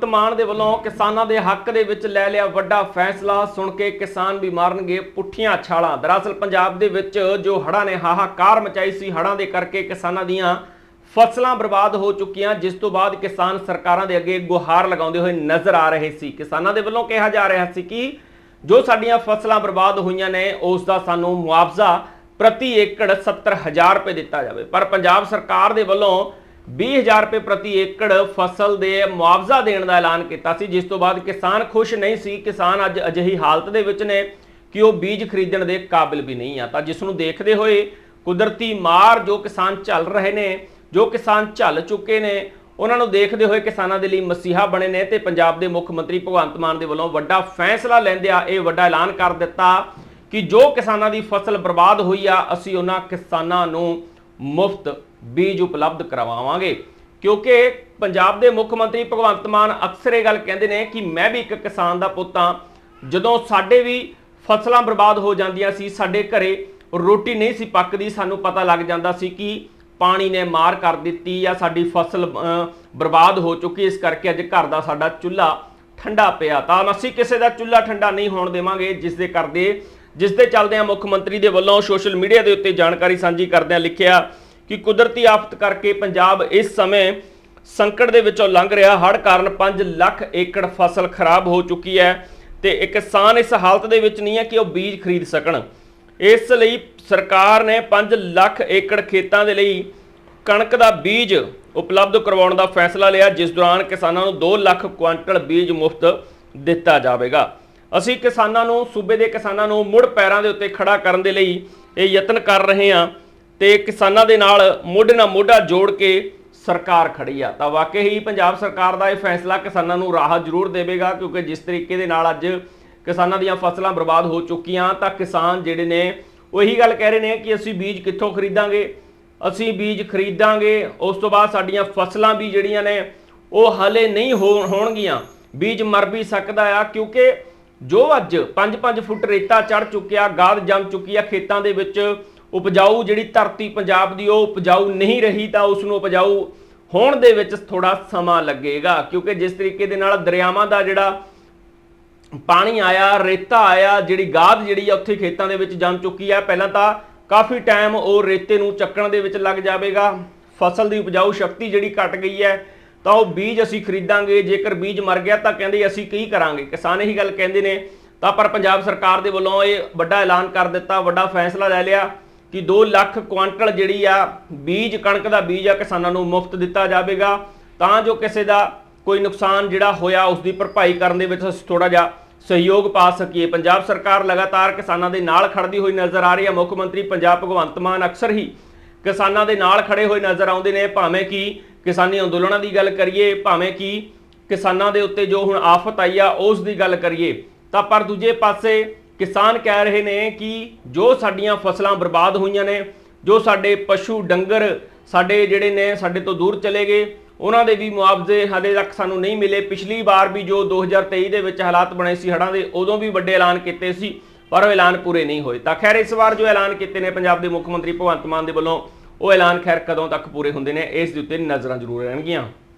ਭਗਵੰਤ ਦੇ ਵੱਲੋਂ ਕਿਸਾਨਾਂ ਦੇ ਹੱਕ ਦੇ ਵਿੱਚ ਲੈ ਲਿਆ ਵੱਡਾ ਫੈਸਲਾ। ਸੁਣ ਕੇ ਕਿਸਾਨ ਵੀ ਮਾਰਨਗੇ ਪੁੱਠੀਆਂ ਛਾਲਾਂ। ਦਰਅਸਲ ਪੰਜਾਬ ਦੇ ਵਿੱਚ ਜੋ ਹੜ੍ਹਾਂ ਨੇ ਹਾਹਾਕਾਰ ਮਚਾਈ ਸੀ, ਹੜ੍ਹਾਂ ਦੇ ਕਰਕੇ ਕਿਸਾਨਾਂ ਦੀਆਂ ਫਸਲਾਂ ਬਰਬਾਦ ਹੋ ਚੁੱਕੀਆਂ, ਜਿਸ ਤੋਂ ਬਾਅਦ ਕਿਸਾਨ ਸਰਕਾਰਾਂ ਦੇ ਅੱਗੇ ਗੁਹਾਰ ਲਗਾਉਂਦੇ ਹੋਏ ਨਜ਼ਰ ਆ ਰਹੇ ਸੀ। ਕਿਸਾਨਾਂ ਦੇ ਵੱਲੋਂ ਕਿਹਾ ਜਾ ਰਿਹਾ ਸੀ ਕਿ ਜੋ ਸਾਡੀਆਂ ਫਸਲਾਂ ਬਰਬਾਦ ਹੋਈਆਂ ਨੇ, ਉਸ ਦਾ ਸਾਨੂੰ ਮੁਆਵਜ਼ਾ ਪ੍ਰਤੀ ਏਕੜ 70000 ਰੁਪਏ ਦਿੱਤਾ ਜਾਵੇ। ਪਰ ਪੰਜਾਬ ਸਰਕਾਰ ਦੇ ਵੱਲੋਂ 20000 ਰੁਪਏ ਪ੍ਰਤੀ ਏਕੜ ਫਸਲ ਦੇ ਮੁਆਵਜ਼ਾ ਦੇਣ ਦਾ ਐਲਾਨ ਕੀਤਾ ਸੀ, ਜਿਸ ਤੋਂ ਬਾਅਦ ਕਿਸਾਨ ਖੁਸ਼ ਨਹੀਂ ਸੀ। ਕਿਸਾਨ ਅੱਜ ਅਜਿਹੀ ਹਾਲਤ ਦੇ ਵਿੱਚ ਨੇ ਕਿ ਉਹ ਬੀਜ ਖਰੀਦਣ ਦੇ ਕਾਬਿਲ ਵੀ ਨਹੀਂ ਆ। ਤਾਂ ਜਿਸ ਨੂੰ ਦੇਖਦੇ ਹੋਏ ਕੁਦਰਤੀ ਮਾਰ ਜੋ ਕਿਸਾਨ ਝੱਲ ਰਹੇ ਨੇ, ਜੋ ਕਿਸਾਨ ਝੱਲ ਚੁੱਕੇ ਨੇ, ਉਹਨਾਂ ਨੂੰ ਦੇਖਦੇ ਹੋਏ ਕਿਸਾਨਾਂ ਦੇ ਲਈ ਮਸੀਹਾ ਬਣੇ ਨੇ ਤੇ ਪੰਜਾਬ ਦੇ ਮੁੱਖ ਮੰਤਰੀ ਭਗਵੰਤ ਮਾਨ ਦੇ ਵੱਲੋਂ ਵੱਡਾ ਫੈਸਲਾ ਲੈਂਦਿਆਂ ਇਹ ਵੱਡਾ ਐਲਾਨ ਕਰ ਦਿੱਤਾ ਕਿ ਜੋ ਕਿਸਾਨਾਂ ਦੀ ਫਸਲ ਬਰਬਾਦ ਹੋਈ ਆ, ਅਸੀਂ ਉਹਨਾਂ ਕਿਸਾਨਾਂ ਨੂੰ ਮੁਫਤ ਬੀਜ ਉਪਲਬਧ ਕਰਵਾਵਾਂਗੇ। ਕਿਉਂਕਿ ਪੰਜਾਬ ਦੇ ਮੁੱਖ ਮੰਤਰੀ ਭਗਵੰਤ ਮਾਨ ਅਕਸਰ ਇਹ ਗੱਲ ਕਹਿੰਦੇ ਨੇ ਕਿ ਮੈਂ ਵੀ ਇੱਕ ਕਿਸਾਨ ਦਾ ਪੁੱਤ ਹਾਂ। ਜਦੋਂ ਸਾਡੇ ਵੀ ਫਸਲਾਂ ਬਰਬਾਦ ਹੋ ਜਾਂਦੀਆਂ ਸੀ, ਸਾਡੇ ਘਰੇ ਰੋਟੀ ਨਹੀਂ ਸੀ ਪੱਕਦੀ, ਸਾਨੂੰ ਪਤਾ ਲੱਗ ਜਾਂਦਾ ਸੀ ਕਿ ਪਾਣੀ ਨੇ ਮਾਰ ਕਰ ਦਿੱਤੀ ਜਾਂ ਸਾਡੀ ਫਸਲ ਬਰਬਾਦ ਹੋ ਚੁੱਕੀ ਇਸ ਕਰਕੇ ਅੱਜ ਘਰ ਦਾ ਸਾਡਾ ਚੁੱਲ੍ਹਾ ਠੰਡਾ ਪਿਆ। ਤਾਂ ਅਸੀਂ ਕਿਸੇ ਦਾ ਚੁੱਲ੍ਹਾ ਠੰਡਾ ਨਹੀਂ ਹੋਣ ਦੇਵਾਂਗੇ, ਜਿਸ ਦੇ ਕਰਦੇ, ਜਿਸ ਦੇ ਚੱਲਦਿਆਂ ਮੁੱਖ ਮੰਤਰੀ ਦੇ ਵੱਲੋਂ ਸੋਸ਼ਲ ਮੀਡੀਆ ਦੇ ਉੱਤੇ ਜਾਣਕਾਰੀ ਸਾਂਝੀ ਕਰਦਿਆਂ ਲਿਖਿਆ ਕਿ ਕੁਦਰਤੀ ਆਫਤ ਕਰਕੇ ਪੰਜਾਬ ਇਸ ਸਮੇਂ ਸੰਕਟ ਦੇ ਵਿੱਚੋਂ ਲੰਘ ਰਿਹਾ। ਹੜ੍ਹ ਕਾਰਨ 5 ਲੱਖ ਏਕੜ ਫਸਲ ਖਰਾਬ ਹੋ ਚੁੱਕੀ ਹੈ ਤੇ ਇੱਕ ਕਿਸਾਨ ਇਸ ਹਾਲਤ ਦੇ ਵਿੱਚ ਨਹੀਂ ਹੈ ਕਿ ਉਹ ਬੀਜ ਖਰੀਦ ਸਕਣ। ਇਸ ਲਈ ਸਰਕਾਰ ਨੇ 5 ਲੱਖ ਏਕੜ ਖੇਤਾਂ ਦੇ ਲਈ ਕਣਕ ਦਾ ਬੀਜ ਉਪਲਬਧ ਕਰਵਾਉਣ ਦਾ ਫੈਸਲਾ ਲਿਆ, ਜਿਸ ਦੌਰਾਨ ਕਿਸਾਨਾਂ ਨੂੰ 2 ਲੱਖ ਕੁਆਂਟਲ ਬੀਜ ਮੁਫਤ ਦਿੱਤਾ ਜਾਵੇਗਾ। ਅਸੀਂ ਕਿਸਾਨਾਂ ਨੂੰ, ਸੂਬੇ ਦੇ ਕਿਸਾਨਾਂ ਨੂੰ ਮੁੜ ਪੈਰਾਂ ਦੇ ਉੱਤੇ ਖੜਾ ਕਰਨ ਦੇ ਲਈ ਇਹ ਯਤਨ ਕਰ ਰਹੇ ਹਾਂ। ਤੇ ਕਿਸਾਨਾਂ ਦੇ ਨਾਲ ਮੋਢੇ ਨਾਲ ਮੋਢਾ ਜੋੜ ਕੇ ਸਰਕਾਰ ਖੜੀ ਆ। ਤਾਂ ਵਾਕਈ ਹੀ ਪੰਜਾਬ ਸਰਕਾਰ ਦਾ ਇਹ ਫੈਸਲਾ ਕਿਸਾਨਾਂ ਨੂੰ ਰਾਹਤ ਜ਼ਰੂਰ ਦੇਵੇਗਾ, ਕਿਉਂਕਿ ਜਿਸ ਤਰੀਕੇ ਦੇ ਨਾਲ ਅੱਜ ਕਿਸਾਨਾਂ ਦੀਆਂ ਫਸਲਾਂ ਬਰਬਾਦ ਹੋ ਚੁੱਕੀਆਂ, ਤਾਂ ਕਿਸਾਨ ਜਿਹੜੇ ਨੇ, ਉਹੀ ਗੱਲ ਕਹਿ ਰਹੇ ਨੇ ਕਿ ਅਸੀਂ ਬੀਜ ਕਿੱਥੋਂ ਖਰੀਦਾਂਗੇ? ਅਸੀਂ ਬੀਜ ਖਰੀਦਾਂਗੇ, ਉਸ ਤੋਂ ਬਾਅਦ ਸਾਡੀਆਂ ਫਸਲਾਂ ਵੀ ਜਿਹੜੀਆਂ ਨੇ, ਉਹ ਹਲੇ ਨਹੀਂ ਹੋ- ਹੋਣਗੀਆਂ। ਬੀਜ ਮਰ ਵੀ ਸਕਦਾ ਆ, ਕਿਉਂਕਿ ਜੋ ਅੱਜ 5-5 ਫੁੱਟ ਰੇਤਾ ਚੜ ਚੁੱਕਿਆ, ਗਾਦ ਜੰਮ ਚੁੱਕੀ ਆ ਖੇਤਾਂ ਦੇ ਵਿੱਚ ਉਪਜਾਊ ਜਿਹੜੀ ਧਰਤੀ ਪੰਜਾਬ ਦੀ ਉਹ ਉਪਜਾਊ ਨਹੀਂ ਰਹੀ ਤਾਂ ਉਸ ਨੂੰ ਉਪਜਾਊ ਹੋਣ ਦੇ ਵਿੱਚ ਥੋੜਾ ਸਮਾਂ ਲੱਗੇਗਾ। ਕਿਉਂਕਿ ਜਿਸ ਤਰੀਕੇ ਦੇ ਨਾਲ ਦਰਿਆਵਾਂ ਦਾ ਜਿਹੜਾ ਪਾਣੀ ਆਇਆ, ਰੇਤਾ ਆਇਆ, ਜਿਹੜੀ ਗਾਦ ਜਿਹੜੀ ਆ ਉੱਥੇ ਖੇਤਾਂ ਦੇ ਵਿੱਚ ਜੰਮ ਚੁੱਕੀ ਆ, ਪਹਿਲਾਂ ਤਾਂ ਕਾਫੀ ਟਾਈਮ ਉਹ ਰੇਤੇ ਨੂੰ ਚੱਕਣ ਦੇ ਵਿੱਚ ਲੱਗ ਜਾਵੇਗਾ। ਫਸਲ ਦੀ ਉਪਜਾਊ ਸ਼ਕਤੀ ਜਿਹੜੀ ਘਟ ਗਈ ਹੈ, ਤਾਂ ਉਹ ਬੀਜ ਅਸੀਂ ਖਰੀਦਾਂਗੇ। ਜੇਕਰ ਬੀਜ ਮਰ ਗਿਆ ਤਾਂ ਕਹਿੰਦੇ ਅਸੀਂ ਕੀ ਕਰਾਂਗੇ? ਕਿਸਾਨ ਇਹੀ ਗੱਲ ਕਹਿੰਦੇ ਨੇ। ਤਾਂ ਪਰ ਪੰਜਾਬ ਸਰਕਾਰ ਦੇ ਵੱਲੋਂ ਇਹ ਵੱਡਾ ਐਲਾਨ ਕਰ ਦਿੱਤਾ, ਵੱਡਾ ਫੈਸਲਾ ਲੈ ਲਿਆ। ਕਿ 2 ਲੱਖ ਕੁਆਂਟਲ ਜਿਹੜੀ ਆ ਬੀਜ, ਕਣਕ ਦਾ ਬੀਜ ਆ ਕਿਸਾਨਾਂ ਨੂੰ ਮੁਫਤ ਦਿੱਤਾ ਜਾਵੇਗਾ। ਤਾਂ ਜੋ ਕਿਸੇ ਦਾ ਕੋਈ ਨੁਕਸਾਨ ਜਿਹੜਾ ਹੋਇਆ, ਉਸ ਦੀ ਭਰਪਾਈ ਕਰਨ ਦੇ ਵਿੱਚ ਅਸੀਂ ਥੋੜਾ ਜਿਹਾ ਸਹਿਯੋਗ ਪਾ ਸਕੀਏ। ਪੰਜਾਬ ਸਰਕਾਰ ਲਗਾਤਾਰ ਕਿਸਾਨਾਂ ਦੇ ਨਾਲ ਖੜਦੀ ਹੋਈ ਨਜ਼ਰ ਆ ਰਹੀ ਹੈ ਮੁੱਖ ਮੰਤਰੀ ਪੰਜਾਬ ਭਗਵੰਤ ਮਾਨ ਅਕਸਰ ਹੀ ਕਿਸਾਨਾਂ ਦੇ ਨਾਲ ਖੜੇ ਹੋਏ ਨਜ਼ਰ ਆਉਂਦੇ ਨੇ। ਭਾਵੇਂ ਕਿ ਕਿਸਾਨੀ ਅੰਦੋਲਨਾਂ ਦੀ ਗੱਲ ਕਰੀਏ, ਭਾਵੇਂ ਕਿ ਕਿਸਾਨਾਂ ਦੇ ਉੱਤੇ ਜੋ ਹੁਣ ਆਫਤ ਆਈ ਆ, ਉਸ ਦੀ ਗੱਲ ਕਰੀਏ, ਤਾਂ ਪਰ ਦੂਜੇ ਪਾਸੇ ਕਿਸਾਨ ਕਹਿ ਰਹੇ ਨੇ ਕਿ ਜੋ ਸਾਡੀਆਂ ਫਸਲਾਂ ਬਰਬਾਦ ਹੋਈਆਂ ਨੇ, ਜੋ ਸਾਡੇ ਪਸ਼ੂ ਡੰਗਰ ਸਾਡੇ ਜਿਹੜੇ ਨੇ ਸਾਡੇ ਤੋਂ ਦੂਰ ਚਲੇ ਗਏ, ਉਹਨਾਂ ਦੇ ਵੀ ਮੁਆਵਜ਼ੇ ਹਾਲੇ ਤੱਕ ਸਾਨੂੰ ਨਹੀਂ ਮਿਲੇ। ਪਿਛਲੀ ਵਾਰ ਵੀ ਜੋ 2023 ਦੇ ਵਿੱਚ ਹਾਲਾਤ ਬਣੇ ਸੀ ਹੜ੍ਹਾਂ ਦੇ, ਉਦੋਂ ਵੀ ਵੱਡੇ ਐਲਾਨ ਕੀਤੇ ਸੀ, ਪਰ ਉਹ ਐਲਾਨ ਪੂਰੇ ਨਹੀਂ ਹੋਏ। ਤਾਂ ਖੈਰ, ਇਸ ਵਾਰ ਜੋ ਐਲਾਨ ਕੀਤੇ ਨੇ ਪੰਜਾਬ ਦੇ ਮੁੱਖ ਮੰਤਰੀ ਭਗਵੰਤ ਮਾਨ ਦੇ ਵੱਲੋਂ, ਉਹ ਐਲਾਨ ਖੈਰ ਕਦੋਂ ਤੱਕ ਪੂਰੇ ਹੁੰਦੇ ਨੇ, ਇਸ ਦੇ ਉੱਤੇ ਨਜ਼ਰਾਂ ਜ਼ਰੂਰ ਰਹਿਣਗੀਆਂ।